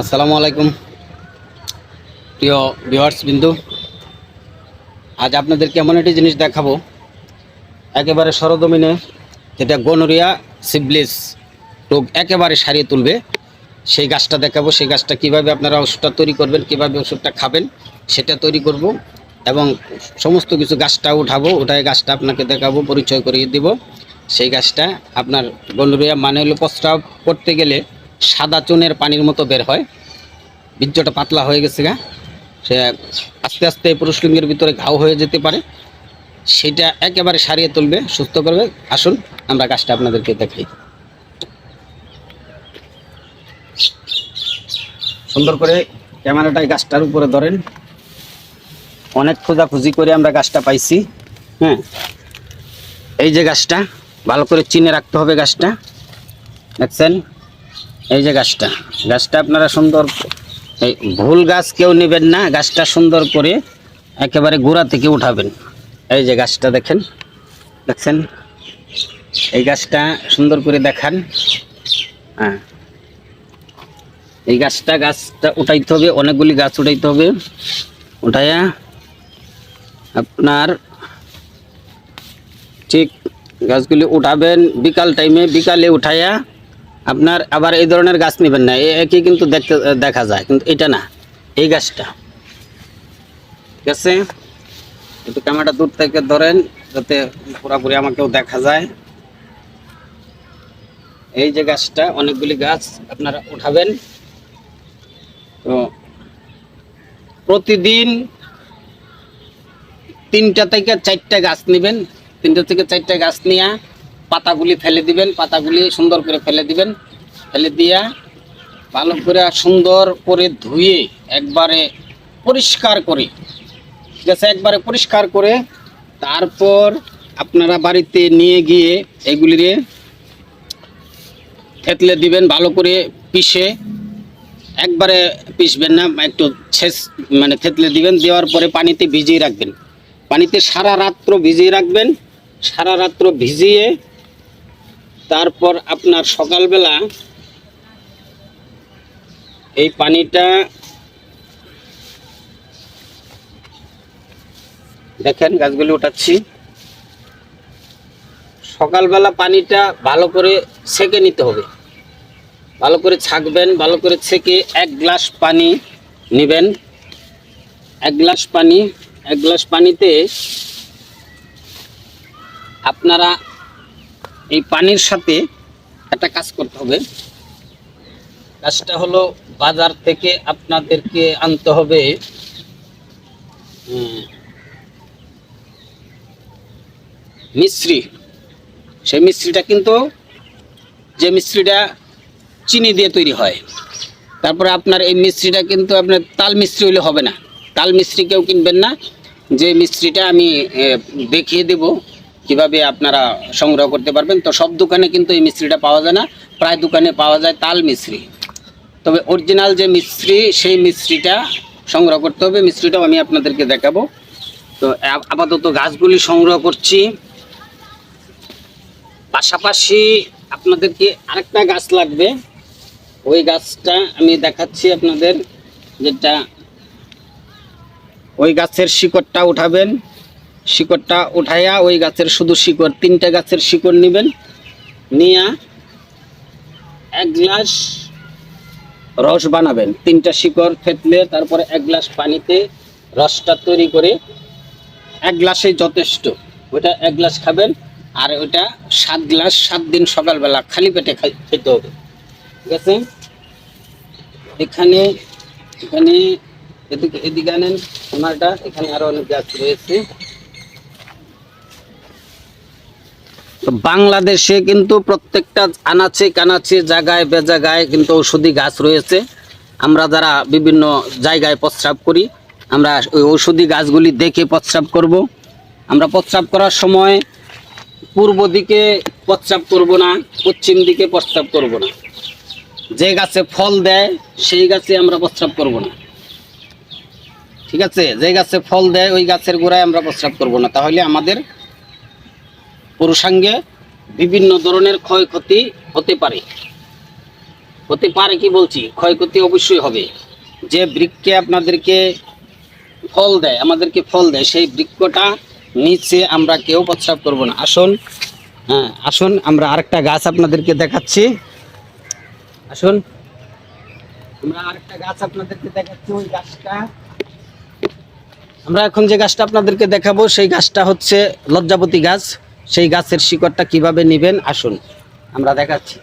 আসসালামু আলাইকুম। প্রিয় ভিউয়ার্স বিন্দু, আজ আপনাদেরকে এমন একটি জিনিস দেখাবো। একেবারে সরদমিনে যেটা গনোরিয়া সিবলিস রোগ একেবারে সারিয়ে তুলবে। সেই গাছটা দেখাবো, সেই গাছটা কীভাবে আপনারা ওষুধটা তৈরি করবেন, কীভাবে ওষুধটা খাবেন, সেটা তৈরি করব এবং সমস্ত কিছু গাছটা উঠাবো ওটাই গাছটা আপনাকে দেখাবো, পরিচয় করিয়ে দিব। সেই গাছটা আপনার গনোরিয়া মানে হলো প্রস্রাব করতে গেলে সাদা চুনের পানির মতো বের হয়। বীর্যটা পাতলা হয়ে গেছে গা। সে আস্তে আস্তে পুরুষলিঙ্গের ভিতরে ঘাও হয়ে যেতে পারে। সেটা একেবারে সারিয়ে তুলবে, সুস্থ করবে। আসুন, আমরা গাছটা আপনাদেরকে দেখাই। সুন্দর করে ক্যামেরাটায় গাছটার উপরে ধরেন। অনেক খোঁজাখুঁজি করে আমরা গাছটা পাইছি। হ্যাঁ। এই যে গাছটা, ভালো করে চিনে রাখতে হবে গাছটা। দেখছেন? এই যে গাছটা গাছটা আপনারা সুন্দর, এই ভুল গাছ কেউ নেবেন না, গাছটা সুন্দর করে একেবারে গোড়া থেকে উঠাবেন। এই যে গাছটা দেখেন, দেখছেন? এই গাছটা সুন্দর করে দেখান। হ্যাঁ। এই গাছটা গাছটা উঠাইতে হবে, অনেকগুলি গাছ উঠাইতে হবে। উঠাইয়া আপনার ঠিক গাছগুলি উঠাবেন, বিকাল টাইমে বিকালে উঠাইয়া আপনার আবার এই ধরনের গাছ নেবেন না একই কিন্তু দেখতে, দেখা যায়, কিন্তু এটা না, এই গাছটা। ঠিক আছে? একটু ক্যামেরাটা দূর থেকে ধরেন, যাতে পুরাপুরি আমাকেও দেখা যায়। এই যে গাছটা, অনেকগুলি গাছ আপনারা উঠাবেন। তো প্রতিদিন তিনটা থেকে চারটা গাছ নেবেন, তিনটা থেকে চারটা গাছ নিয়ে পাতাগুলি ফেলে দিবেন, পাতাগুলি সুন্দর করে ফেলে দিবেন। ফেলে দিয়া ভালো করে সুন্দর করে ধুয়ে একবারে পরিষ্কার করে, ঠিক আছে? একবারে পরিষ্কার করে তারপর আপনারা বাড়িতে নিয়ে গিয়ে এগুলিরে থেতলে দিবেন, ভালো করে পিষে। একবারে পিষবেন না, একটু ছেস মানে থেতলে দিবেন, দেওয়ার পরে পানিতে ভিজিয়ে রাখবেন। পানিতে সারা রাত্র ভিজিয়ে রাখবেন, সারা রাত্র ভিজিয়ে তারপর আপনার সকালবেলা এই পানিটা দেখেন গাছগুলি উঠাচ্ছি সকালবেলা পানিটা ভালো করে ছেঁকে নিতে হবে। ভালো করে ছাকবেন, ভালো করে ছেঁকে এক গ্লাস পানি নেবেন। এক গ্লাস পানি, এক গ্লাস পানিতে আপনারা এই পানির সাথে একটা কাজ করতে হবে। কাজটা হলো বাজার থেকে আপনাদেরকে আনতে হবে মিশ্রি সেই মিশ্রিটা কিন্তু, যে মিশ্রিটা চিনি দিয়ে তৈরি হয়, তারপরে আপনার এই মিশ্রিটা কিন্তু আপনার তাল মিশ্রি হলে হবে না। তাল মিশ্রি কেউ কিনবেন না। যে মিশ্রিটা আমি দেখিয়ে দেব। কীভাবে আপনারা সংগ্রহ করতে পারবেন? তো সব দোকানে কিন্তু এই মিশ্রিটা পাওয়া যায় না। প্রায় দোকানে পাওয়া যায় তাল মিশ্রি। তবে অরিজিনাল যে মিশ্রি, সেই মিশ্রিটা সংগ্রহ করতে হবে। মিশ্রিটাও আমি আপনাদেরকে দেখাবো। তো আপাতত গাছগুলি সংগ্রহ করছি। পাশাপাশি আপনাদেরকে আরেকটা গাছ লাগবে। ওই গাছটা আমি দেখাচ্ছি আপনাদের, যেটা ওই গাছের শিকড়টা উঠাবেন। শিকড়টা উঠাইয়া ওই গাছের শুধু শিকড়, তিনটা গাছের শিকড় নেবেন। নিয়ে এক গ্লাস রস বানাবেন। তিনটা শিকড় থেতলে তারপরে এক গ্লাস পানিতে রসটা তৈরি করে এক গ্লাসে যথেষ্ট। ওটা এক গ্লাস খাবেন আর ওটা সাত গ্লাস, সাত দিন সকালবেলা খালি পেটে খেতে হবে। ঠিক আছে? এখানে এখানে, এদিকে এদিকে আনেন। ওনারটা, এখানে আরও অনেক গাছ রয়েছে তো বাংলাদেশে কিন্তু প্রত্যেকটা আনাচে কানাচে জায়গায় বেজাগায় কিন্তু ঔষধি গাছ রয়েছে। আমরা যারা বিভিন্ন জায়গায় প্রস্রাব করি, আমরা ওই ঔষধি গাছগুলি দেখে প্রস্রাব করব। আমরা প্রস্রাব করার সময় পূর্ব দিকে প্রস্রাব করব না, পশ্চিম দিকে প্রস্রাব করব না। যে গাছে ফল দেয়, সেই গাছে আমরা প্রস্রাব করব না। ঠিক আছে? যে গাছে ফল দেয়, ওই গাছের গোড়ায় আমরা প্রস্রাব করব না। তাহলে আমাদের পুরুষাঙ্গে বিভিন্ন ধরনের ক্ষয়ক্ষতি হতে পারে। হতে পারে কি বলছি? ক্ষয়ক্ষতি অবশ্যই হবে। যে বৃক্ষে আপনাদেরকে ফল দেয়, আমাদেরকে ফল দেয়, সেই বৃক্ষটা নিচে আমরা কেউ প্রস্রাব করব না। আসুন হ্যাঁ আসুন, আমরা আরেকটা গাছ আপনাদেরকে দেখাচ্ছি। আসুন, আমরা আরেকটা গাছ আপনাদেরকে দেখাচ্ছি, ওই গাছটা। আমরা এখন যে গাছটা আপনাদেরকে দেখাবো, সেই গাছটা হচ্ছে লজ্জাপতি গাছ। সেই গাছের শিকড়টা কীভাবে নেবেন? আসুন, আমরা দেখাচ্ছি।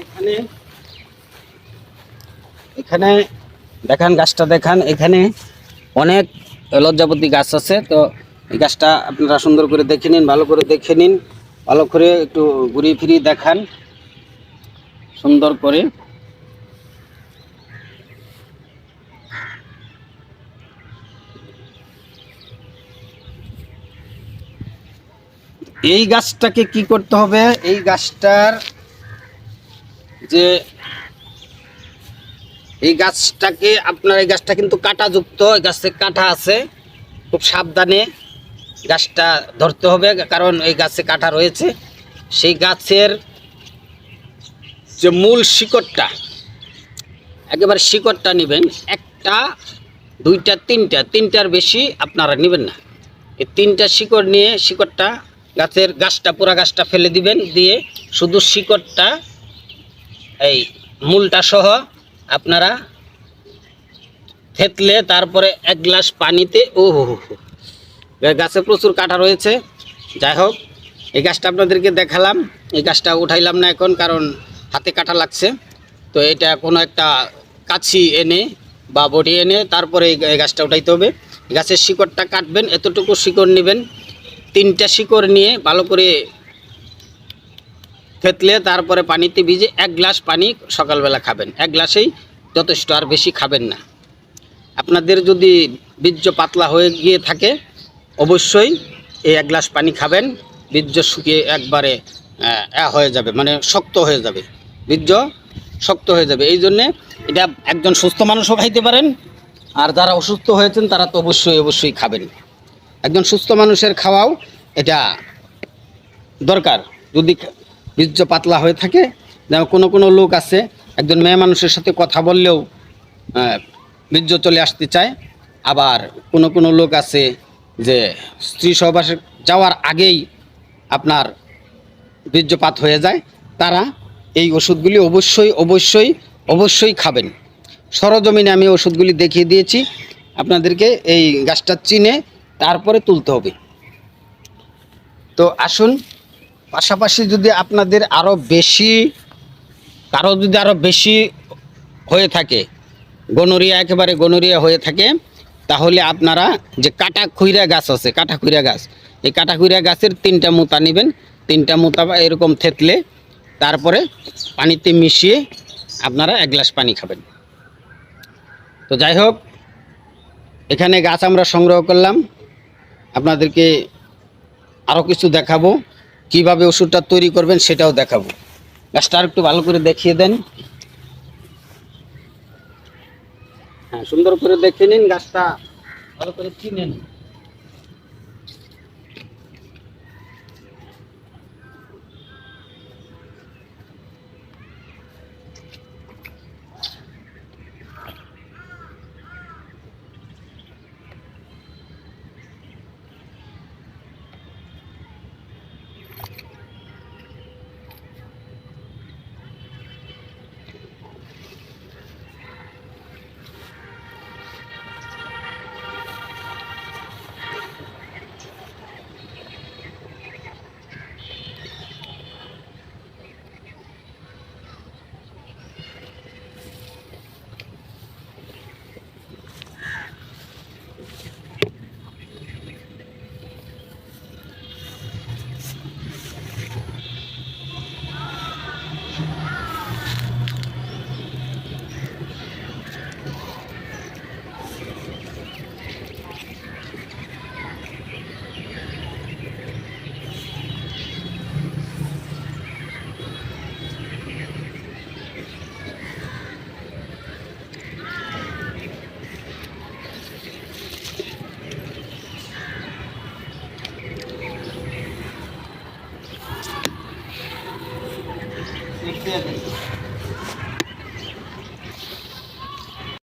এখানে এখানে, দেখান গাছটা, দেখান। এখানে অনেক লজ্জাপতি গাছ আছে, তো এই গাছটা আপনারা সুন্দর করে দেখে নিন, ভালো করে দেখে নিন। ভালো করে একটু ঘুরিয়ে ফিরিয়ে দেখান। সুন্দর করে এই গাছটাকে কি করতে হবে? এই গাছটার যে এই গাছটাকে, আপনার এই গাছটা কিন্তু কাঁটাযুক্ত, এই গাছে কাঁটা আছে। খুব সাবধানে গাছটা ধরতে হবে, কারণ এই গাছে কাঁটা রয়েছে। সেই গাছের যে মূল শিকড়টা, একেবারে শিকড়টা নেবেন, একটা, দুইটা, তিনটা, তিনটার বেশি আপনারা নেবেন না এই তিনটা শিকড় নিয়ে শিকড়টা, গাছের গাছটা পুরা গাছটা ফেলে দিবেন, দিয়ে শুধু শিকড়টা, এই মূলটা সহ আপনারা থেতলে তারপরে এক গ্লাস পানিতে, ও হো। গাছে প্রচুর কাটা রয়েছে যাই হোক, এই গাছটা আপনাদেরকে দেখালাম, এই গাছটা উঠাইলাম না এখন, কারণ হাতে কাটা লাগছে। তো এটা কোনো একটা কাছি এনে বা বডি এনে তারপরে এই গাছটা উঠাইতে হবে। গাছের শিকড়টা কাটবেন, এতটুকু শিকড় নেবেন। তিনটা শিকড় নিয়ে ভালো করে থেতলে তারপরে পানিতে ভিজে এক গ্লাস পানি সকালবেলা খাবেন। এক গ্লাসেই যথেষ্ট, আর বেশি খাবেন না। আপনাদের যদি বীর্য পাতলা হয়ে গিয়ে থাকে, অবশ্যই এই এক গ্লাস পানি খাবেন। বীর্য শুকিয়ে একবারে হয়ে যাবে মানে শক্ত হয়ে যাবে। বীর্য শক্ত হয়ে যাবে। এই জন্যে এটা একজন সুস্থ মানুষও খাইতে পারেন, আর যারা অসুস্থ হয়েছেন, তারা তো অবশ্যই অবশ্যই খাবেন। একজন সুস্থ মানুষের খাওয়াও এটা দরকার। যদি বীর্য পাতলা হয়ে থাকে কোনো কোনো লোক আছে, একজন মেয়ে মানুষের সাথে কথা বললেও বীর্য চলে আসতে চায়। আবার কোনো কোনো লোক আছে যে স্ত্রী সহবাসে যাওয়ার আগেই আপনার বীর্যপাত হয়ে যায়, তারা এই ওষুধগুলি অবশ্যই অবশ্যই অবশ্যই খাবেন। সরজমিনে আমি ওষুধগুলি দেখিয়ে দিয়েছি, আপনাদেরকে এই গাছটা চিনে তারপরে তুলতে হবে। তো আসুন, পাশাপাশি যদি আপনাদের আরও বেশি, কারও যদি আরও বেশি হয়ে থাকে, গনোরিয়া, একেবারে গনোরিয়া হয়ে থাকে, তাহলে আপনারা যে কাটা খুইরা গাছ আছে, কাটা খুইরা গাছ, এই কাটা খুইরা গাছের তিনটা মোতা নেবেন। তিনটা মোতা এরকম থেতলে তারপরে পানিতে মিশিয়ে আপনারা এক গ্লাস পানি খাবেন। তো যাই হোক, এখানে গাছ আমরা সংগ্রহ করলাম। আপনাদেরকে আরও কিছু দেখাবো। কীভাবে ওষুধটা তৈরি করবেন সেটাও দেখাবো। গাছটা আর একটু ভালো করে দেখিয়ে দেন। হ্যাঁ সুন্দর করে দেখে নিন গাছটা ভালো করে চিনেন